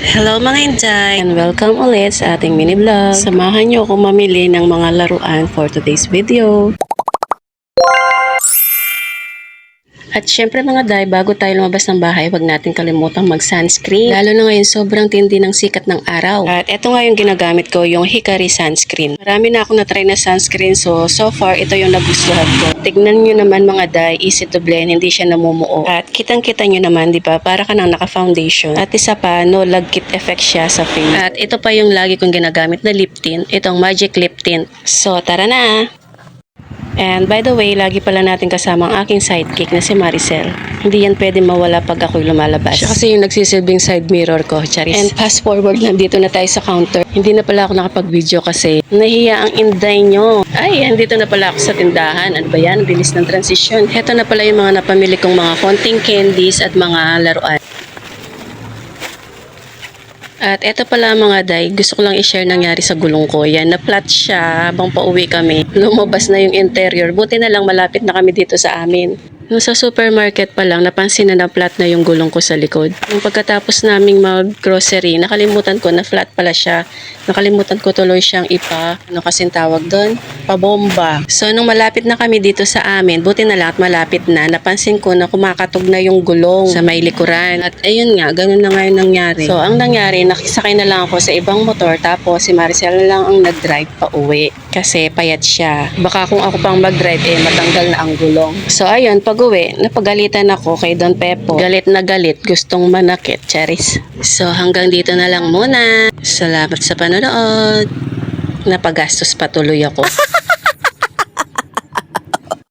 Hello mga Inday! And welcome ulit sa ating mini vlog. Samahan niyo ako mamili ng mga laruan for today's video. At syempre mga day, bago tayo lumabas ng bahay, huwag natin kalimutang mag-sunscreen. Lalo na ngayon, sobrang tindi ng sikat ng araw. At ito nga yung ginagamit ko, yung Hikari sunscreen. Marami na akong na-try na sunscreen, so so far, ito yung nagustuhan ko. Tignan nyo naman mga day, easy to blend, hindi siya namumuo. At kitang-kita nyo naman, di ba, para ka nang naka-foundation. At isa pa, no lagkit effect siya sa face. At ito pa yung lagi kong ginagamit na lip tint, itong Magic Lip Tint. So tara na! And by the way, lagi pala natin kasama ang aking sidekick na si Maricel. Hindi yan pwede mawala pag ako'y lumalabas. Siya kasi yung nagsisilbing side mirror ko, Charis. And fast forward, nandito na tayo sa counter. Hindi na pala ako nakapag-video kasi nahiya ang inday nyo. Ay, andito na pala ako sa tindahan. Ano ba yan? Bilis ng transition. Heto na pala yung mga napamili kong mga konting candies at mga laruan. At eto pala mga day, gusto ko lang i-share nangyari sa gulong ko. Yan, na-flat siya habang pauwi kami. Lumabas na yung interior. Buti na lang malapit na kami dito sa amin. Nung sa supermarket pa lang, napansin na na-flat na yung gulong ko sa likod. Nung pagkatapos naming mag-grocery, nakalimutan ko na flat pala siya. Nakalimutan ko tuloy siyang ipa, ano kasing tawag doon? Pabomba. So, nung malapit na kami dito sa amin, buti na lang at malapit na, napansin ko na kumakatog na yung gulong sa may likuran. At ayun nga, ganun na nga yung nangyari. So, ang nangyari, nakisakay na lang ako sa ibang motor, tapos si Maricel na lang ang nag-drive pa uwi. Kasi payat siya. Baka kung ako pang mag-drive, eh, matanggal na ang gulong. So, ayun, pag uwi, napagalitan ako kay Don Pepo. Galit na galit, gustong manakit, Charis. So, hanggang dito na lang muna. Salamat sa panonood. Napagastos patuloy ako.